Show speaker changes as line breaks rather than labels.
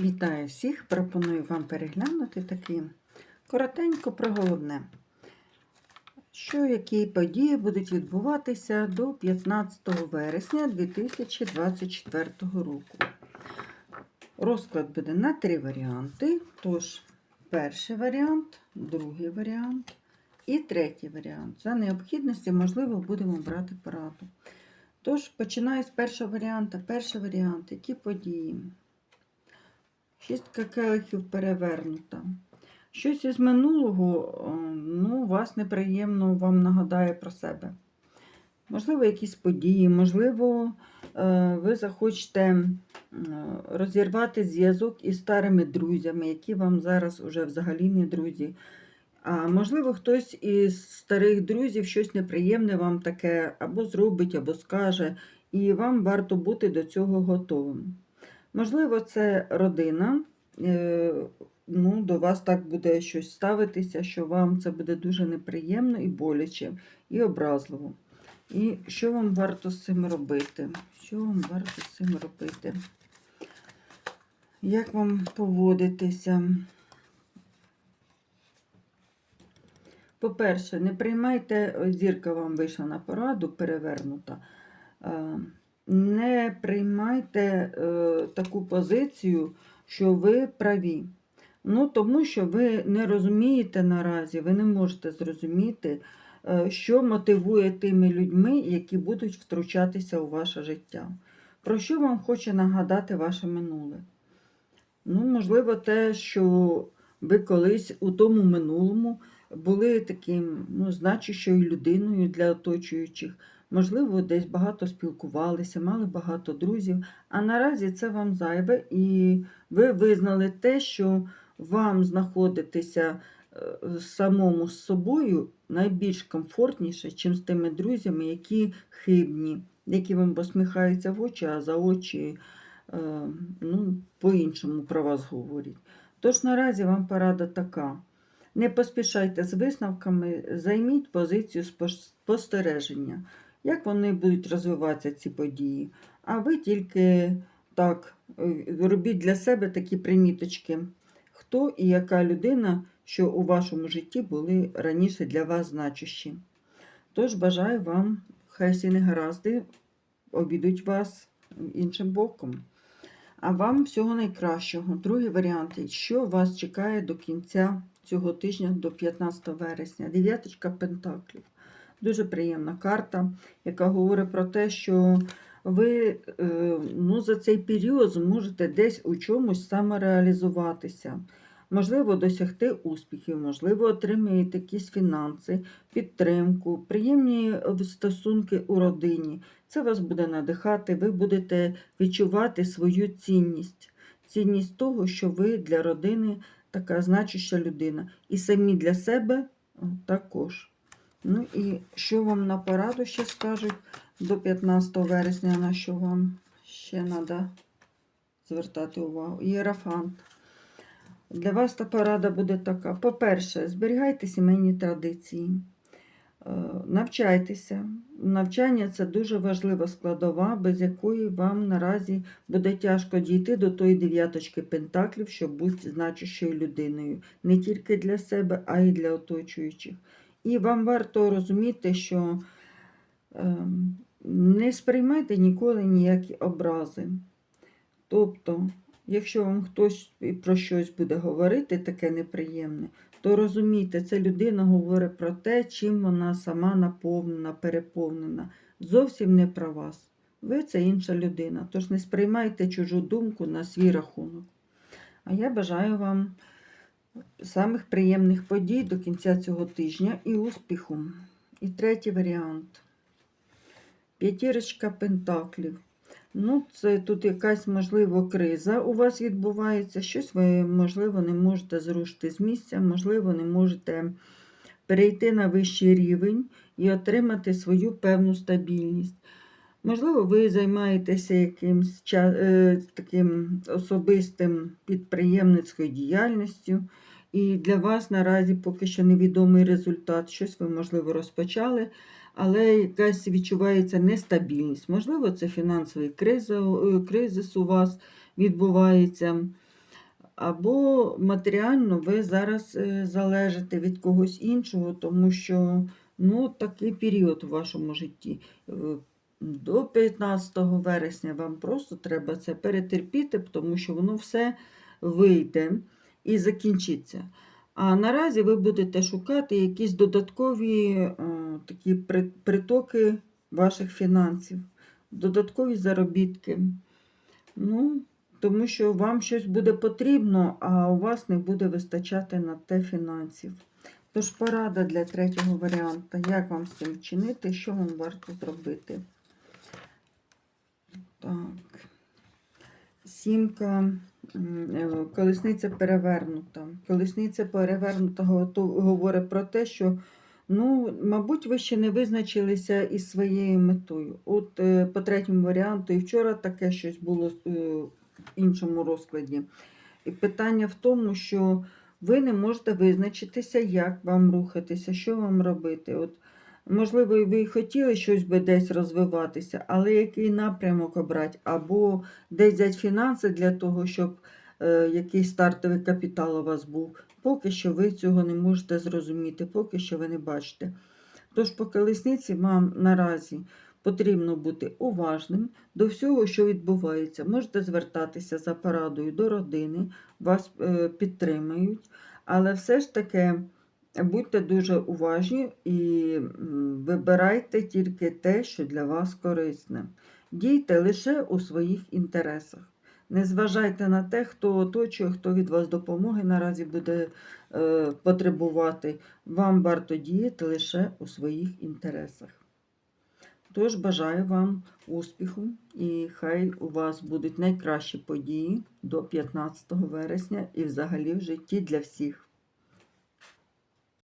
Вітаю всіх! Пропоную вам переглянути такі коротенько про головне. Що які події будуть відбуватися до 15 вересня 2024 року. Розклад буде на три варіанти. Тож, перший варіант, другий варіант і третій варіант. За необхідності, можливо, будемо брати пораду. Тож, починаю з першого варіанту. Перший варіант, які події? Шістка келихів перевернута. Щось із минулого ну, вас неприємно вам нагадає про себе. Можливо, якісь події, можливо, е, ви захочете розірвати зв'язок із старими друзями, які вам зараз уже взагалі не друзі. А можливо, хтось із старих друзів щось неприємне вам таке або зробить, або скаже, і вам варто бути до цього готовим. Можливо, це родина, е, ну, до вас так буде щось ставитися, що вам це буде дуже неприємно і боляче, і образливо. І що вам варто з цим робити? Що вам варто з цим робити? Як вам поводитися? По-перше, не приймайте, зірка вам вийшла на пораду, перевернута. Не приймайте е, таку позицію, що ви праві. Ну, тому що ви не розумієте наразі, ви не можете зрозуміти, е, що мотивує тими людьми, які будуть втручатися у ваше життя. Про що вам хоче нагадати ваше минуле? Ну, можливо, те, що ви колись у тому минулому були таким ну, значущою людиною для оточуючих. Можливо, десь багато спілкувалися, мали багато друзів, а наразі це вам зайве, і ви визнали те, що вам знаходитися е, самому з собою найбільш комфортніше, чим з тими друзями, які хибні, які вам посміхаються в очі, а за очі е, ну, по-іншому про вас говорять. Тож наразі вам порада така. Не поспішайте з висновками, займіть позицію спостереження, як вони будуть розвиватися ці події. А ви тільки так е, робіть для себе такі приміточки, хто і яка людина, що у вашому житті були раніше для вас значущі. Тож бажаю вам, хай всі негаразди обійдуть вас іншим боком. А вам всього найкращого. Другий варіант, що вас чекає до кінця цього тижня, до 15 вересня. Дев'яточка Пентаклів. Дуже приємна карта, яка говорить про те, що ви е, ну, за цей період зможете десь у чомусь самореалізуватися. Можливо, досягти успіхів, можливо, отримаєте якісь фінанси, підтримку, приємні стосунки у родині. Це вас буде надихати, ви будете відчувати свою цінність, цінність того, що ви для родини така значуща людина. І самі для себе також. Ну і що вам на пораду ще скажуть до 15 вересня, на що вам ще треба звертати увагу? Єрафант. Для вас та порада буде така. По-перше, зберігайте сімейні традиції. Е, Навчайтеся. Навчання це дуже важлива складова, без якої вам наразі буде тяжко дійти до тої дев'яточки пентаклів, щоб бути значущою людиною. Не тільки для себе, а й для оточуючих. І вам варто розуміти, що е, не сприймайте ніколи ніякі образи. Тобто, якщо вам хтось про щось буде говорити, таке неприємне, то розумійте, ця людина говорить про те, чим вона сама наповнена, переповнена. Зовсім не про вас. Ви це інша людина. Тож не сприймайте чужу думку на свій рахунок. А я бажаю вам самих приємних подій до кінця цього тижня і успіху. І третій варіант. П'ятірочка пентаклів. Ну, це тут якась, можливо, криза у вас відбувається. Щось ви, можливо, не можете зрушити з місця, можливо, не можете перейти на вищий рівень і отримати свою певну стабільність. Можливо, ви займаєтеся якимсь е, таким особистим підприємницькою діяльністю, і для вас наразі поки що невідомий результат. Щось ви, можливо, розпочали, але якась відчувається нестабільність. Можливо, це фінансовий е, кризис у вас відбувається. або матеріально ви зараз е, залежите від когось іншого, тому що ну, такий період у вашому житті. До 15 вересня вам просто треба це перетерпіти, тому що воно все вийде і закінчиться. А наразі ви будете шукати якісь додаткові е, такі притоки ваших фінансів, додаткові заробітки. Ну, тому що вам щось буде потрібно, а у вас не буде вистачати на те фінансів. Тож порада для третього варіанта. Як вам з цим вчинити, що вам варто зробити? Так. Сімка, е, колесниця перевернута. Колесниця перевернута говорить про те, що, ну, мабуть, ви ще не визначилися із своєю метою. От е, по третьому варіанту, і вчора таке щось було е, в іншому розкладі. І питання в тому, що ви не можете визначитися, як вам рухатися, що вам робити. От, можливо, ви і хотіли щось би десь розвиватися, але який напрямок обрати, або десь взяти фінанси для того, щоб е, якийсь стартовий капітал у вас був. Поки що ви цього не можете зрозуміти, поки що ви не бачите. Тож по колесниці вам наразі потрібно бути уважним до всього, що відбувається. Можете звертатися за порадою до родини, вас е, підтримають, але все ж таки будьте дуже уважні і вибирайте тільки те, що для вас корисне. Дійте лише у своїх інтересах. Не зважайте на те, хто оточує, хто від вас допомоги наразі буде е, потребувати. Вам варто діяти лише у своїх інтересах. Тож бажаю вам успіху і хай у вас будуть найкращі події до 15 вересня і взагалі в житті для всіх.